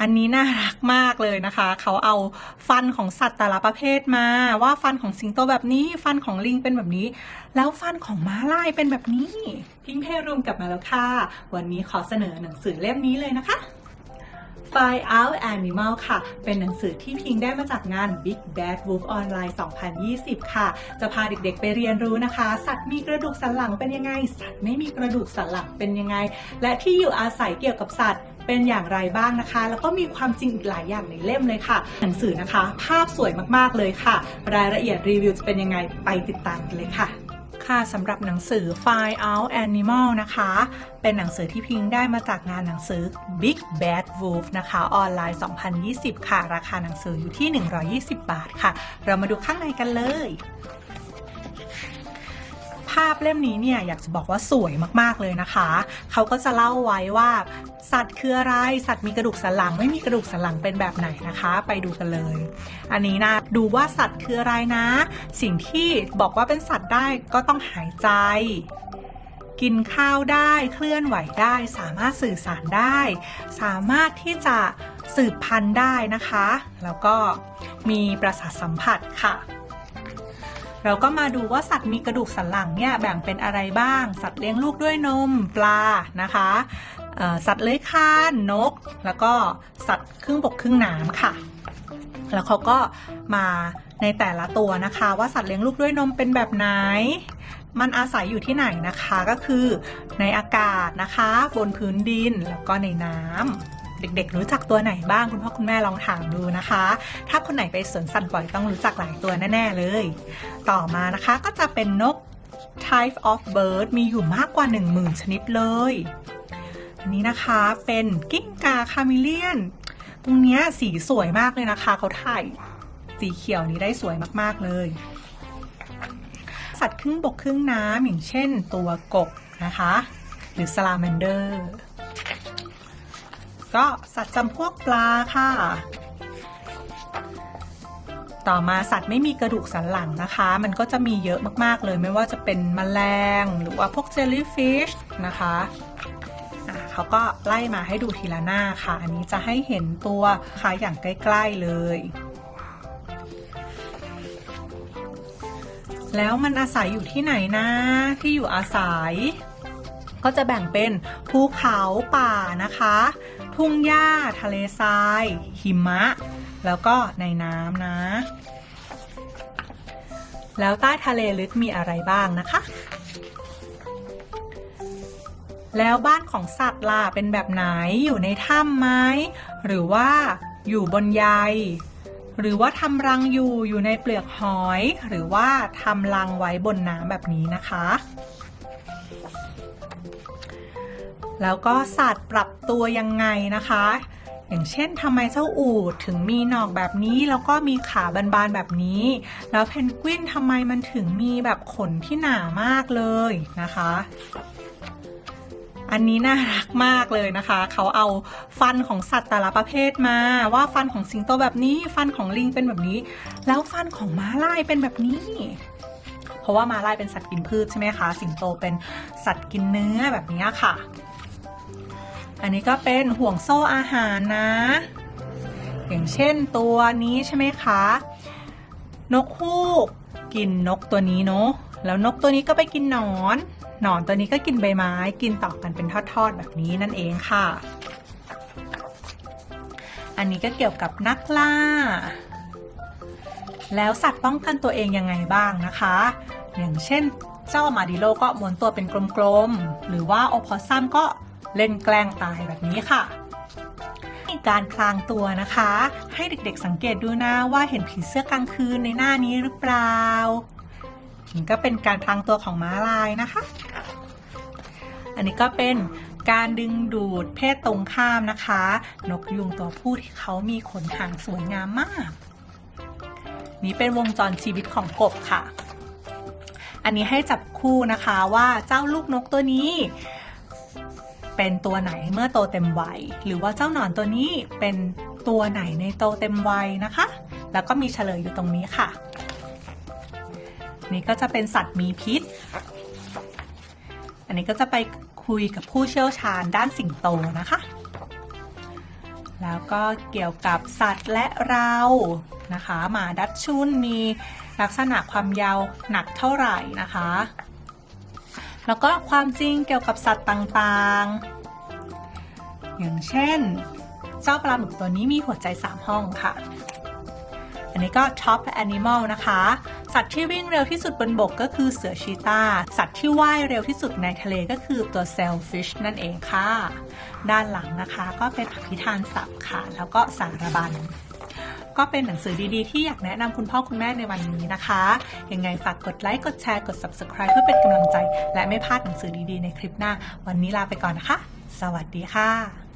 อันนี้น่ารักมากเลยนะคะ เขาเอาฟันของสัตว์แต่ละประเภทมา ว่าฟันของสิงโตแบบนี้ ฟันของลิงเป็นแบบนี้ แล้วฟันของม้าลายเป็นแบบนี้ พิงเพรูมกลับมาแล้วค่ะ วันนี้ขอเสนอหนังสือเล่มนี้เลยนะคะ Find Out Animal ค่ะ เป็นหนังสือที่พิงได้มาจากงาน Big Bad Wolf Online 2020 ค่ะ จะพาเด็กๆไปเรียนรู้นะคะ สัตว์มีกระดูกสันหลังเป็นยังไง สัตว์ไม่มีกระดูกสันหลังเป็นยังไง และที่อยู่อาศัยเกี่ยวกับสัตว์ เป็นอย่างไรบ้างนะคะ แล้วก็มีความจริงอีกหลายอย่างในเล่มเลยค่ะ หนังสือนะคะ ภาพสวยมากๆเลยค่ะ รายละเอียดรีวิวจะเป็นยังไงไปติดตามกันเลยค่ะค่ะสำหรับหนังสือ Find Out Animal นะคะ เป็นหนังสือที่พิงได้มาจากงานหนังสือ Big Bad Wolf นะคะ ออนไลน์ 2020 ค่ะ ราคาหนังสืออยู่ที่ 120 บาทค่ะ เรามาดูข้างในกันเลยาพเล่มนี้เนี่ยอยากจะบอกว่าสวยมากๆเลยนะคะ เขาก็จะเล่าไว้ว่าสัตว์คืออะไร สัตว์มีกระดูกสันหลัง ไม่มีกระดูกสันหลังเป็นแบบไหนนะคะ ไปดูกันเลย อันนี้นะดูว่าสัตว์คืออะไรนะ สิ่งที่บอกว่าเป็นสัตว์ได้ก็ต้องหายใจ กินข้าวได้เคลื่อนไหวได้ สามารถสื่อสารได้ สามารถที่จะสืบพันธุ์ได้นะคะ แล้วก็มีประสาทสัมผัสค่ะ เราก็มาดูว่าสัตว์มีกระดูกสันหลังเนี่ยแบ่งเป็นอะไรบ้าง สัตว์เลี้ยงลูกด้วยนมปลานะคะสัตว์เลื้อยคลานนก แล้วก็สัตว์ครึ่งบกครึ่งน้ำค่ะ แล้วเขาก็มาในแต่ละตัวนะคะ ว่าสัตว์เลี้ยงลูกด้วยนมเป็นแบบไหน มันอาศัยอยู่ที่ไหนนะคะก็คือในอากาศนะคะ บนพื้นดินแล้วก็ในน้ำ เด็กๆ รู้จักตัวไหนบ้างคุณพ่อคุณแม่ลองถามดูนะคะ ถ้าคนไหนไปสวนสัตว์บ่อยต้องรู้จักหลายตัวแน่ๆเลย ต่อมานะคะก็จะเป็นนก type of bird มีอยู่มากกว่า 10,000 ชนิดเลยอันนี้นะคะเป็นกิ้งก่าคาเมเลียน ตรงนี้สีสวยมากเลยนะคะ เขาถ่ายสีเขียวนี้ได้สวยมากๆเลย สัตว์ครึ่งบกครึ่งน้ำอย่างเช่นตัวกบนะคะ หรือ salamander ก็สัตว์จำพวกปลาค่ะ ต่อมาสัตว์ไม่มีกระดูกสันหลังนะคะ มันก็จะมีเยอะมากๆเลย ไม่ว่าจะเป็นแมลง หรือว่าพวกเจลลี่ฟิชนะคะะเขาก็ไล่มาให้ดูทีละหน้าค่ะ อันนี้จะให้เห็นตัวค่ะอย่างใกล้ๆเลย แล้วมันอาศัยอยู่ที่ไหนนะ ที่อยู่อาศัย ก็จะแบ่งเป็นภูเขาป่านะคะ ทุ่งหญ้า ทะเลทราย หิมะ แล้วก็ในน้ำนะ แล้วใต้ทะเลลึกมีอะไรบ้างนะคะ แล้วบ้านของสัตว์ล่ะเป็นแบบไหนอยู่ในถ้ำไหมหรือว่าอยู่บนใยหรือว่าทำรังอยู่อยู่ในเปลือกหอย หรือว่าทำรังไว้บนน้ำแบบนี้นะคะ แล้วก็สัตว์ปรับตัวยังไงนะคะ อย่างเช่นทำไมเจ้าอูฐถึงมีหนอกแบบนี้ แล้วก็มีขาบานๆแบบนี้ แล้วเพนกวินทำไมมันถึงมีแบบขนที่หนามากเลยนะคะอันนี้น่ารักมากเลยนะคะ เขาเอาฟันของสัตว์แต่ละประเภทมา ว่าฟันของสิงโตแบบนี้ ฟันของลิงเป็นแบบนี้ แล้วฟันของม้าลายเป็นแบบนี้ เพราะว่าม้าลายเป็นสัตว์กินพืชใช่ไหมคะ สิงโตเป็นสัตว์กินเนื้อแบบนี้ค่ะ อันนี้ก็เป็นห่วงโซ่อาหารนะ อย่างเช่นตัวนี้ใช่ไหมคะ นกฮูกกินนกตัวนี้เนาะแล้วนกตัวนี้ก็ไปกินหนอน หนอนตัวนี้ก็กินใบไม้กินต่อกันเป็นทอดๆแบบนี้นั่นเองค่ะ อันนี้ก็เกี่ยวกับนักล่า แล้วสัตว์ป้องกันตัวเองยังไงบ้างนะคะ อย่างเช่น เจ้ามาดิโลก็ม้วนตัวเป็นกลมๆ หรือว่าโอพอซัมก็ เล่นแกล้งตายแบบนี้ค่ะการพลางตัวนะคะ ให้เด็กๆสังเกตดูนะว่าเห็นผีเสื้อกลางคืนในหน้านี้หรือเปล่านี่ก็เป็นการพลางตัวของม้าลายนะคะ อันนี้ก็เป็นการดึงดูดเพศตรงข้ามนะคะ นกยุงตัวผู้ที่เขามีขนหางสวยงามมาก นี่เป็นวงจรชีวิตของกบค่ะ อันนี้ให้จับคู่นะคะว่าเจ้าลูกนกตัวนี้ เป็นตัวไหนเมื่อโตเต็มวัย หรือว่าเจ้าหนอนตัวนี้เป็นตัวไหนในโตเต็มวัยนะคะ แล้วก็มีเฉลยอยู่ตรงนี้ค่ะ นี่ก็จะเป็นสัตว์มีพิษ อันนี้ก็จะไปคุยกับผู้เชี่ยวชาญด้านสิงโตนะคะ แล้วก็เกี่ยวกับสัตว์และเรานะคะ หมาดัชชุนมีลักษณะความยาวหนักเท่าไหร่นะคะ แล้วก็ความจริงเกี่ยวกับสัตว์ต่างๆ อย่างเช่น เจ้าปลาหมึกตัวนี้มีหัวใจ 3 ห้องค่ะ อันนี้ก็ Top Animal นะคะ สัตว์ที่วิ่งเร็วที่สุดบนบกก็คือเสือชีตาสัตว์ที่ว่ายเร็วที่สุดในทะเลก็คือตัว Sailfish นั่นเองค่ะ ด้านหลังนะคะก็เป็นอภิธานศัพท์ค่ะ แล้วก็สารบัญ ก็เป็นหนังสือดีๆ ที่อยากแนะนำคุณพ่อคุณแม่ในวันนี้นะคะ ยังไงฝากกดไลค์ กดแชร์ กด Subscribe เพื่อเป็นกำลังใจ และไม่พลาดหนังสือดีๆ ในคลิปหน้า วันนี้ลาไปก่อนนะคะ สวัสดีค่ะ